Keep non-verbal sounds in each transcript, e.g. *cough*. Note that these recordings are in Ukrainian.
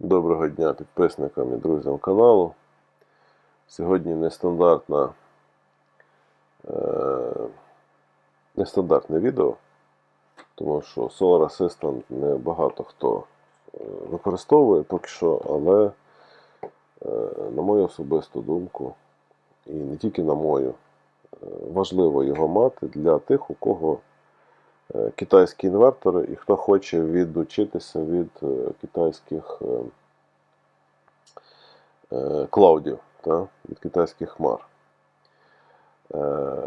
Доброго дня підписникам і друзям каналу. Сьогодні нестандартна, е, нестандартне відео, тому що Solar Assistant не багато хто е, використовує поки що, але е, на мою особисту думку, і не тільки на мою, е, важливо його мати для тих, у кого китайські інвертори і хто хоче відучитися від е, китайських е, е, клаудів та, від китайських хмар. Е,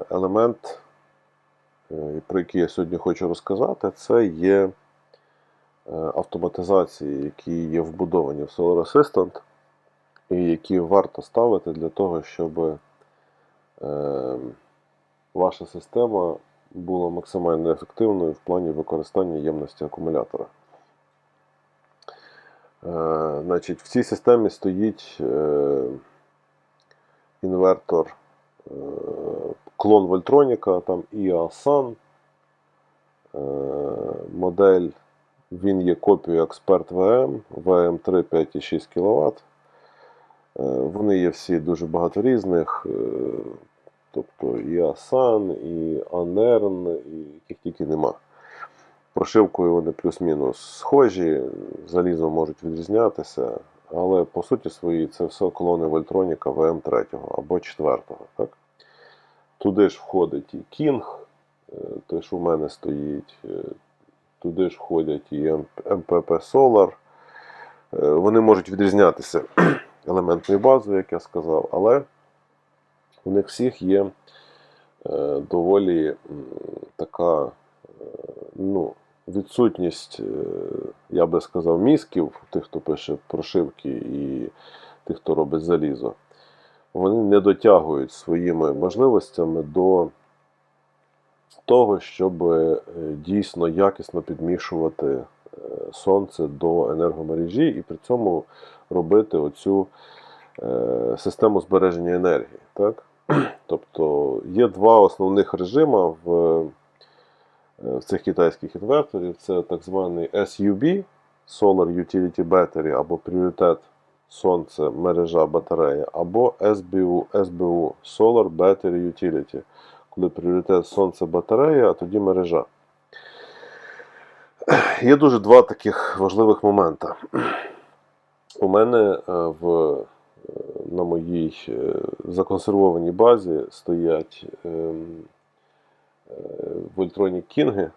Елемент, е, про який я сьогодні хочу розказати, це є е, автоматизації, які є вбудовані в Solar Assistant, і які варто ставити для того, щоб е, ваша система була максимально ефективною в плані використання ємності акумулятора. Е, Значить, в цій системі стоїть е, інвертор е, клон Вольтроніка, там IA Sun. Е, модель, він є копією Expert VM, VM3 5,6 кВт. Вони є всі дуже багато різних. е, Тобто і Асан, і Анерн, і яких тільки нема. Прошивкою вони плюс-мінус схожі, залізом можуть відрізнятися, але по суті своїй це все колони Вольтроніка ВМ3 або 4. Так? Туди ж входить і King, е, той, що в мене стоїть, е, туди ж входять і MPP Solar. Е, Вони можуть відрізнятися *clears throat* елементною базою, як я сказав, але у них всіх є е, доволі така е, ну, відсутність, е, я би сказав, мізків, тих, хто пише прошивки і тих, хто робить залізо. Вони не дотягують своїми можливостями до того, щоб дійсно якісно підмішувати сонце до енергомережі і при цьому робити оцю систему збереження енергії. Так? *clears throat* Тобто є два основних режими в, е, в цих китайських інверторів: це так званий SUB Solar Utility Battery або пріоритет Сонце, мережа батарея, або SBU, SBU Solar Battery Utility, коли пріоритет Сонце батарея, а тоді мережа. *clears throat* Є дуже два таких важливих моменти. *clears throat* У мене е, в на моїй е, законсервованій базі стоять ем, е, Voltronic King, е,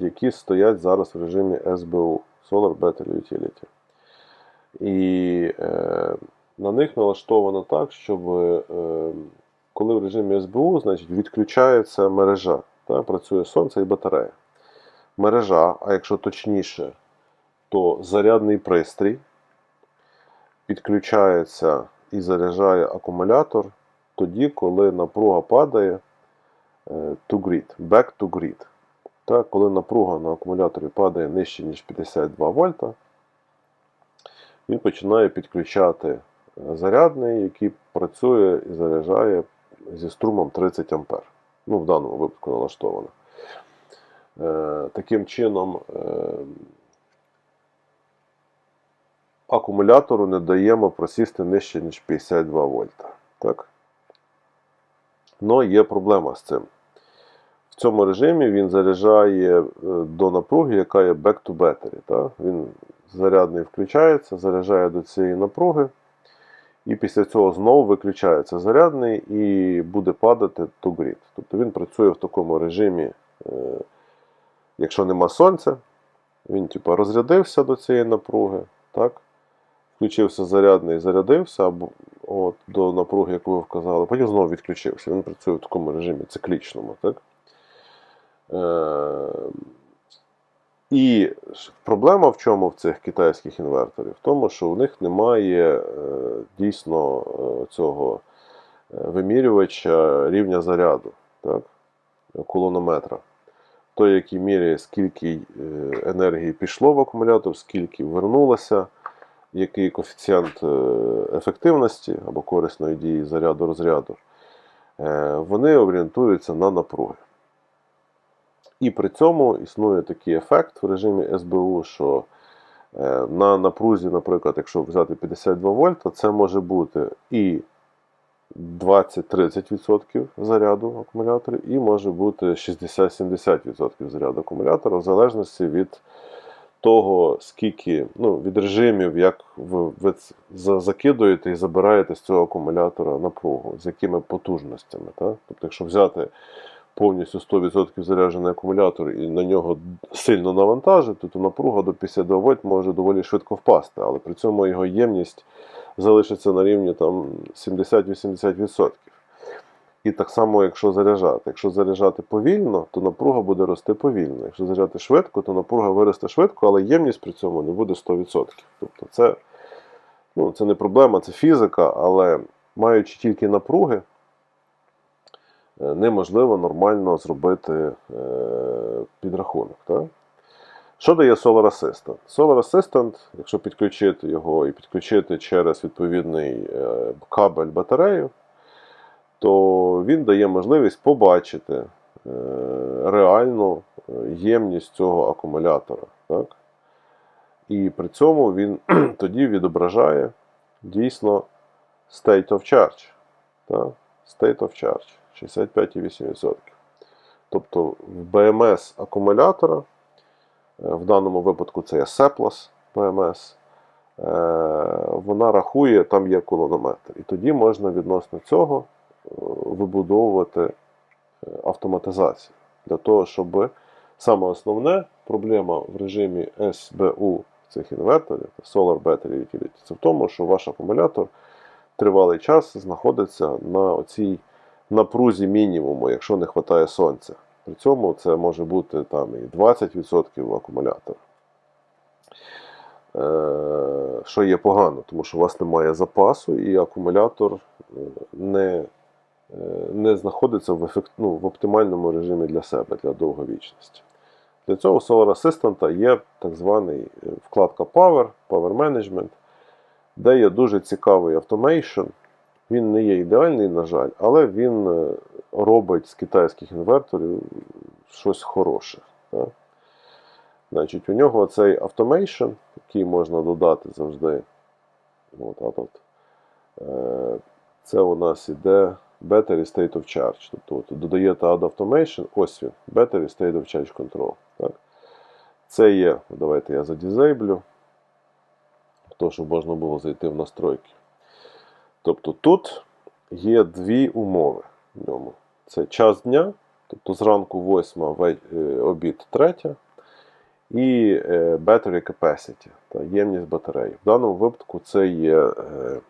які стоять зараз в режимі SBU Solar Battery Utility. І е, на них налаштовано так, щоб е, коли в режимі SBU, значить відключається мережа. Та, працює сонце і батарея. Мережа, а якщо точніше, то зарядний пристрій підключається і заряджає акумулятор тоді, коли напруга падає е, to grid, back to grid. Так, коли напруга на акумуляторі падає нижче, ніж 52 вольта, він починає підключати е, зарядний, який працює і заряджає зі струмом 30 А. Ну, в даному випадку налаштовано. Е, Таким чином, акумулятору не даємо просісти нижче, ніж 52 вольта. Так? Но є проблема з цим. В цьому режимі він заряджає е, до напруги, яка є back to battery. Так? Він зарядний включається, заряджає до цієї напруги. І після цього знову виключається зарядний і буде падати to grid. Тобто він працює в такому режимі, е, якщо нема сонця, він типу, розрядився до цієї напруги. так? Включився зарядний, зарядився або от, до напруги, яку ви вказали, потім знову відключився. Він працює в такому режимі циклічному. Так? Е, і проблема в чому в цих китайських інверторів? В тому, що у них немає е, дійсно е, цього е, вимірювача рівня заряду, так? колонометра. Той, який міряє, скільки е, енергії пішло в акумулятор, скільки вернулося, який коефіцієнт е, ефективності або корисної дії заряду розряду, е, вони орієнтуються на напруги. І при цьому існує такий ефект в режимі СБУ, що Е, На напрузі, наприклад, якщо взяти 52 вольта, це може бути і 20-30% заряду акумулятора, і може бути 60-70% заряду акумулятора, в залежності від того, скільки, ну, від режимів, як ви, закидуєте і забираєте з цього акумулятора напругу, з якими потужностями. Так? Тобто, якщо взяти повністю 100% заряджений акумулятор і на нього сильно навантажити, то напруга до 52 вольт може доволі швидко впасти, але при цьому його ємність залишиться на рівні там 70-80%. І так само, якщо заряджати. Якщо заряджати повільно, то напруга буде рости повільно. Якщо заряджати швидко, то напруга виросте швидко, але ємність при цьому не буде 100%. Тобто це, ну, це не проблема, це фізика, але маючи тільки напруги, е, неможливо нормально зробити е, підрахунок. Так? Що дає Solar Assistant? Solar Assistant, якщо підключити його і підключити через відповідний е, кабель батарею, то він дає можливість побачити е, реальну е, ємність цього акумулятора. Так? І при цьому він *clears throat* тоді відображає дійсно state of charge. Так? State of charge 65,8%. Тобто в BMS акумулятора, е, в даному випадку це є Seplas BMS, вона рахує, там є колонометр. І тоді можна відносно цього вибудовувати е, автоматизацію. Для того, щоб саме основне проблема в режимі SBU цих інверторів, Solar Battery Utility, це в тому, що ваш акумулятор тривалий час знаходиться на цій напрузі мінімуму, якщо не вистачає сонця. При цьому це може бути там і 20% акумулятора. Е, Що є погано, тому що у вас немає запасу, і акумулятор е, не, не знаходиться в, ефект, ну, в оптимальному режимі для себе, для довговічності. Для цього у Solar Assistant є так званий е, вкладка Power, Power Management, де є дуже цікавий automation. Він не є ідеальний, на жаль, але він е, робить з китайських інверторів щось хороше. Так? Значить, у нього цей automation, який можна додати завжди. От, тут, е, це у нас іде Battery State of Charge. Тобто от, додаєте Add Automation, ось він, Battery State of Charge Control. Так? Це є, давайте я задізейблю, то, щоб можна було зайти в настройки. Тобто тут є дві умови в ньому. Це час дня, тобто зранку 8, е, обід 3, і е, battery capacity, та ємність батареї. В даному випадку це є е,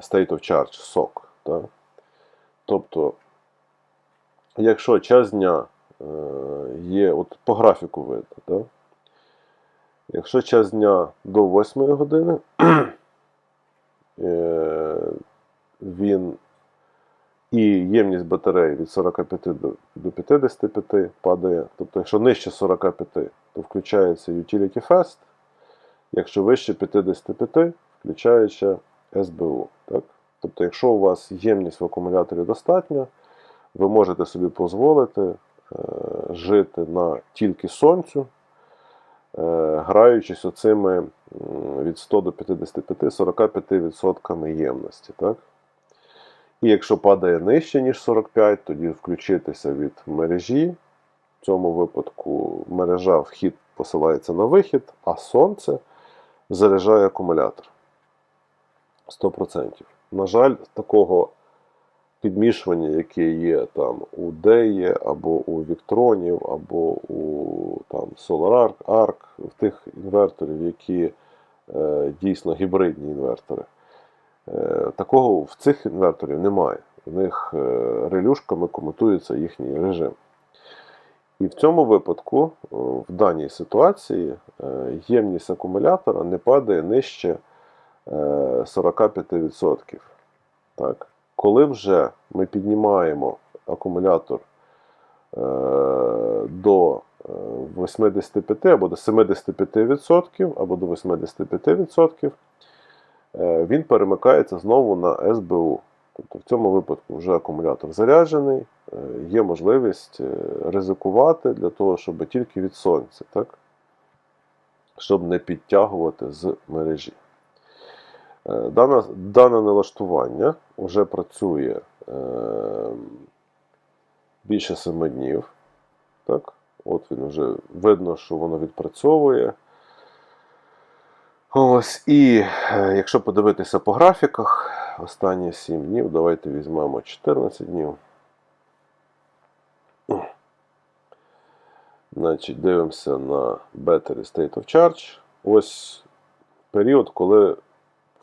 state of charge, SOC. Та? Тобто, якщо час дня е, є, от по графіку видно, та? якщо час дня до 8 години, *clears throat* е, він і ємність батареї від 45 до, до 55 падає. Тобто, якщо нижче 45, то включається Utility Fast, якщо вище 55, включається SBU. Так? Тобто, якщо у вас ємність в акумуляторі достатня, ви можете собі дозволити е, жити на тільки сонцю, е, граючись оцими від 100 до 55 45% ємності. Так? І якщо падає нижче, ніж 45, тоді включитися від мережі. В цьому випадку мережа вхід посилається на вихід, а сонце заряджає акумулятор. 100%. На жаль, такого підмішування, яке є там у Деї, або у Віктронів, або у там, SolarArc, Arc, в тих інверторів, які е, дійсно гібридні інвертори. Е, Такого в цих інверторів немає. У них е, релюшками комутується їхній режим. І в цьому випадку, е, в даній ситуації, е, ємність акумулятора не падає нижче 45%. Так? Коли вже ми піднімаємо акумулятор е, до е, 85 або до 75%, або до 85%, е, він перемикається знову на СБУ. Тобто в цьому випадку вже акумулятор заряджений, е, є можливість е, ризикувати для того, щоб тільки від сонця. Так? щоб не підтягувати з мережі. Е, Дане, дане налаштування вже працює е, більше 7 днів. Так? От він вже видно, що воно відпрацьовує. Ось, і е, якщо подивитися по графіках, останні 7 днів, давайте візьмемо 14 днів. Значить, дивимося на Battery State of Charge. Ось період, коли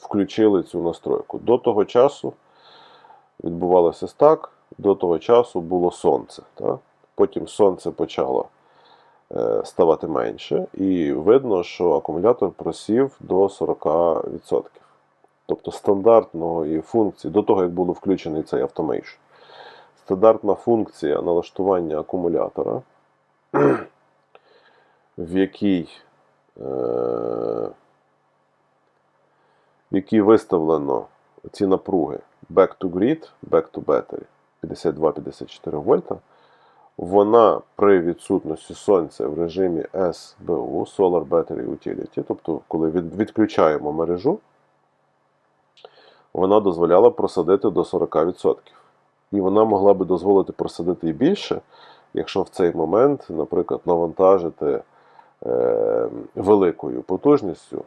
включили цю настройку. До того часу відбувалося так, до того часу було сонце. Так? Потім сонце почало е, ставати менше, і видно, що акумулятор просів до 40%. Тобто стандартної функції, до того, як було включений цей автомейшн, стандартна функція налаштування акумулятора, *clears throat* в якій е, в якій виставлено ці напруги back to grid, back to battery 52-54 вольта, вона при відсутності сонця в режимі SBU, Solar Battery Utility, тобто коли від, відключаємо мережу, вона дозволяла просадити до 40%. І вона могла би дозволити просадити і більше, якщо в цей момент, наприклад, навантажити е, великою потужністю,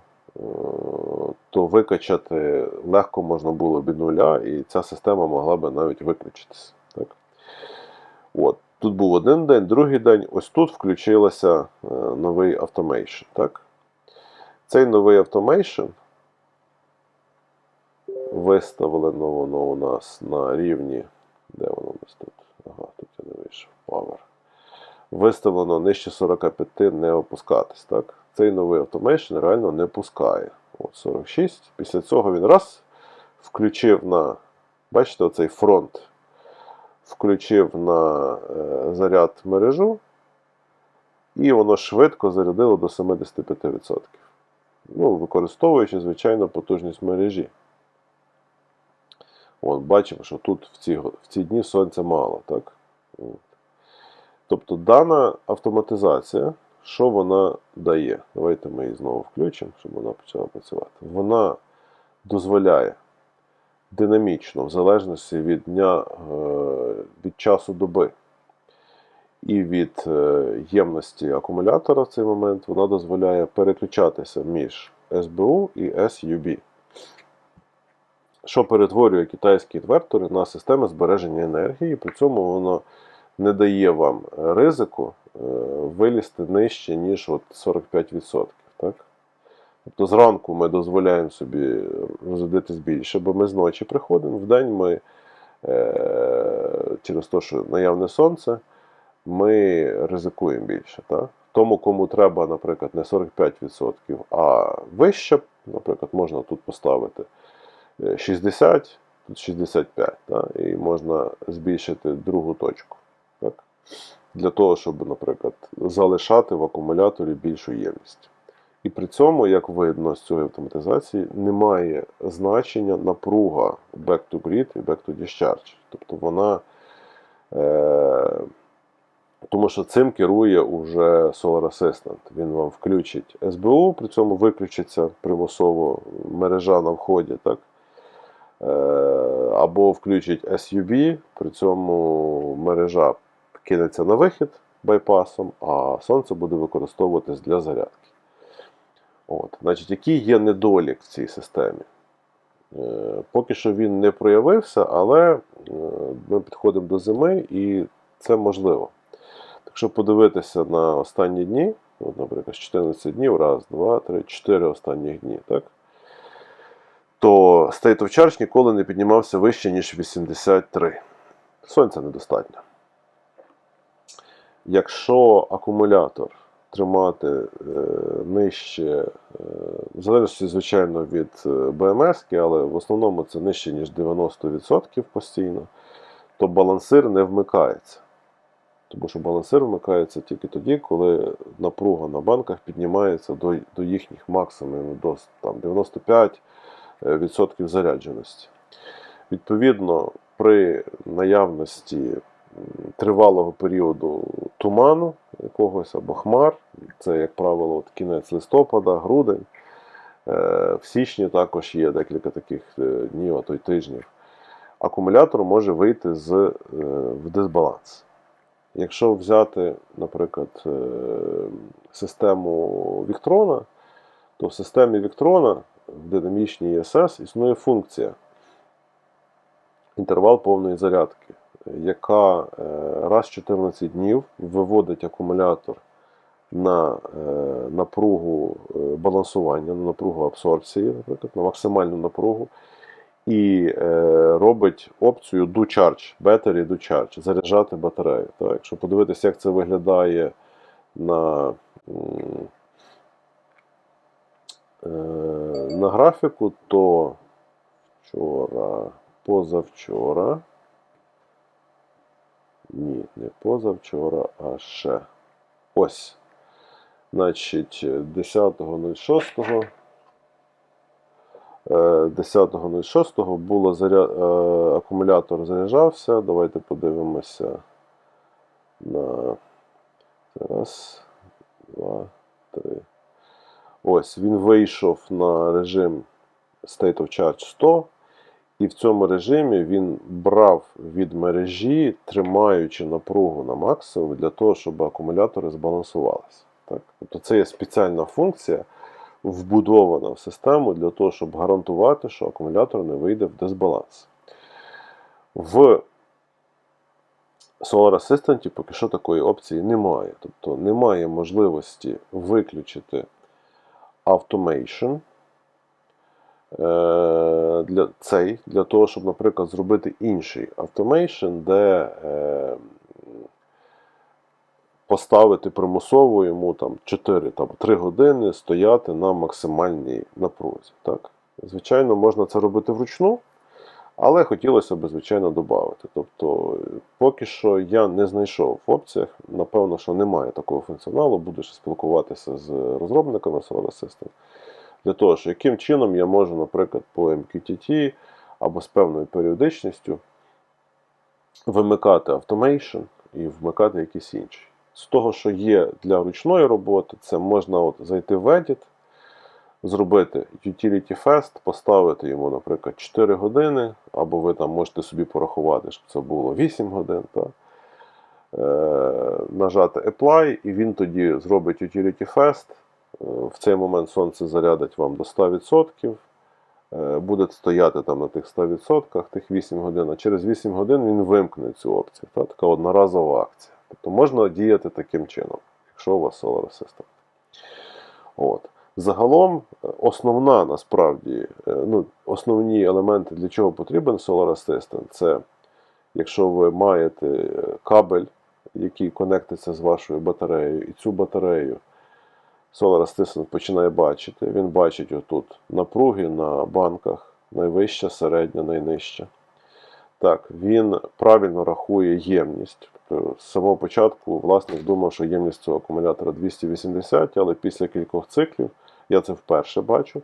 то викачати легко можна було від нуля, і ця система могла би навіть виключитися. Так? От. Тут був один день, другий день, ось тут включилося е, новий автомейшн. Цей новий автомейшн виставлено воно у нас на рівні. Де воно у нас тут? Ага, тут я не вийшов. Power. Виставлено нижче 45 не опускатись. Так? Цей новий автомейшн реально не пускає. От 46. Після цього він раз включив на. Бачите, оцей фронт. Включив на е, заряд мережу, і воно швидко зарядило до 75%. Ну, використовуючи, звичайно, потужність мережі. От, бачимо, що тут в ці, в ці дні сонця мало. Так? Тобто дана автоматизація, що вона дає? Давайте ми її знову включимо, щоб вона почала працювати. Вона дозволяє динамічно, в залежності від дня, е, від часу доби і від е, ємності акумулятора в цей момент, вона дозволяє переключатися між SBU і SUB що перетворює китайські інвертори на системи збереження енергії, при цьому воно не дає вам ризику вилізти нижче, ніж от 45%. Так? Тобто зранку ми дозволяємо собі розрядитись більше, бо ми зночі приходимо. Вдень ми е, через те, що наявне сонце, ми ризикуємо більше. Так? Тому, кому треба, наприклад, не 45%, а вище, наприклад, можна тут поставити 60, тут 65, так? і можна збільшити другу точку. Так? Для того, щоб, наприклад, залишати в акумуляторі більшу ємність. І при цьому, як видно з цієї автоматизації, немає значення напруга back to grid і back to discharge. Тобто вона. Е, тому що цим керує уже Solar Assistant. Він вам включить СБУ, при цьому виключиться примусово мережа на вході. так? Е, або включить SUB, при цьому мережа кинеться на вихід байпасом, а сонце буде використовуватись для зарядки. От. Значить, Який є недолік в цій системі? Е, поки що він не проявився, але е, ми підходимо до зими і це можливо. Так що подивитися на останні дні, от, наприклад, 14 днів, раз, два, три, чотири останніх дні. так? то State of Charge ніколи не піднімався вище, ніж 83. Сонця недостатньо. Якщо акумулятор тримати е, нижче, е, в залежності, звичайно, від е, БМС, але в основному це нижче, ніж 90% постійно, то балансир не вмикається. Тому що балансир вмикається тільки тоді, коли напруга на банках піднімається до до їхніх максимумів, до там, 95 відсотків зарядженості. Відповідно, при наявності тривалого періоду туману якогось або хмар. Це, як правило, от кінець листопада, грудень. Е, В січні також є декілька таких е, днів, а то й тижнів. Акумулятор може вийти з, е, в дисбаланс. Якщо взяти, наприклад, систему Віктрона, то в системі Віктрона в динамічній ESS існує функція інтервал повної зарядки, яка е, раз в 14 днів виводить акумулятор на е, напругу е, балансування, на напругу абсорбції, наприклад, на максимальну напругу, і робить опцію Do Charge, Battery Do Charge, заряджати батарею. Так, якщо подивитися, як це виглядає на, на графіку, то вчора, позавчора. Ні, не позавчора, а ще. Ось. Значить, 10.06. е, 10.06 було заря... е, акумулятор заряджався. Давайте подивимося на раз, два, три. Ось він вийшов на режим State of Charge 100. І в цьому режимі він брав від мережі, тримаючи напругу на максимум для того, щоб акумулятори збалансувалися. Так? Тобто це є спеціальна функція, вбудована в систему для того, щоб гарантувати, що акумулятор не вийде в дисбаланс. В Solar Assistant поки що такої опції немає. Тобто немає можливості виключити Automation для цей, для того, щоб, наприклад, зробити інший Automation, де е, поставити примусово йому там 4 там, 3 години стояти на максимальній напрузі. Так? Звичайно, можна це робити вручну, але хотілося б, звичайно, додати. Тобто, поки що я не знайшов в опціях, напевно, що немає такого функціоналу, буду ще спілкуватися з розробниками Solar Assistant, для того, що яким чином я можу, наприклад, по MQTT або з певною періодичністю вимикати Automation і вмикати якісь інші. З того, що є для ручної роботи, це можна от зайти в Edit, зробити Utility Fast, поставити йому, наприклад, 4 години, або ви там можете собі порахувати, щоб це було 8 годин. Та? Е, нажати Apply, і він тоді зробить Utility Fast. В цей момент сонце зарядить вам до 100%. е, Буде стояти там на тих 100%, тих 8 годин, а через 8 годин він вимкне цю опцію. Та? Така одноразова акція. Тобто можна діяти таким чином, якщо у вас Solar Assistant. От. Загалом, е, основна насправді, е, ну, основні елементи, для чого потрібен Solar Assistant, це якщо ви маєте кабель, який конектиться з вашою батареєю, і цю батарею Solar Assistant починає бачити. Він бачить отут напруги на банках, найвища, середня, найнижча. Так, він правильно рахує ємність. Тобто, з самого початку власник думав, що ємність цього акумулятора 280, але після кількох циклів, я це вперше бачу,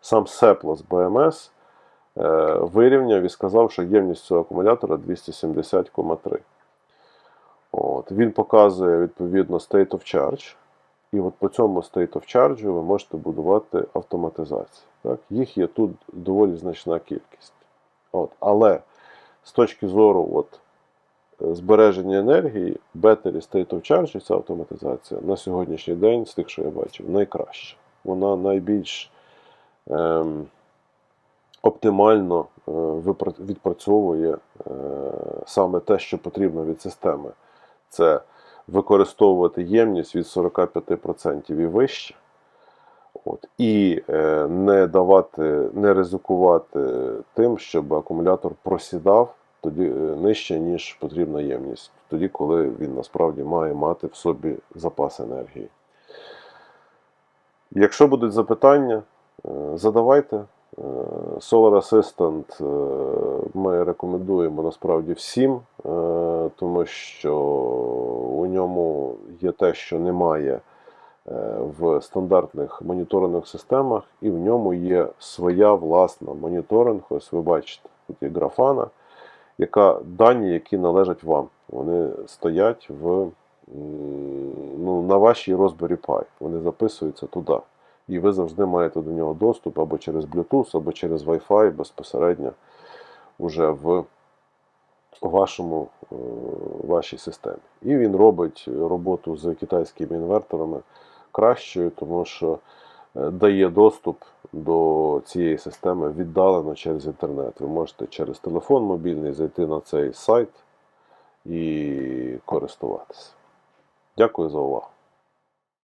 сам Сеплос BMS е, вирівняв і сказав, що ємність цього акумулятора 270,3. От, Він показує відповідно State of Charge. І от по цьому State of Charge ви можете будувати автоматизацію. Так? Їх є тут доволі значна кількість. От, але з точки зору от, збереження енергії, Battery State of Charge, ця автоматизація на сьогоднішній день, з тих, що я бачив, найкраща. Вона найбільш ем, оптимально е, відпрацьовує е, саме те, що потрібно від системи. Це використовувати ємність від 45% і вище. От, і е, не давати, не ризикувати тим, щоб акумулятор просідав тоді е, нижче, ніж потрібна ємність, тоді, коли він насправді має мати в собі запас енергії. Якщо будуть запитання, е, задавайте. Е, Solar Assistant е, ми рекомендуємо насправді всім, е, тому що у ньому є те, що немає в стандартних моніторингових системах, і в ньому є своя власна моніторинг. Ось ви бачите, тут є графана, яка дані, які належать вам. Вони стоять в, ну, на вашій Raspberry Pi. Вони записуються туди. І ви завжди маєте до нього доступ або через Bluetooth, або через Wi-Fi безпосередньо уже в вашому, е, вашій системі. І він робить роботу з китайськими інверторами кращою, тому що е, дає доступ до цієї системи віддалено через інтернет. Ви можете через телефон мобільний зайти на цей сайт і користуватися. Дякую за увагу.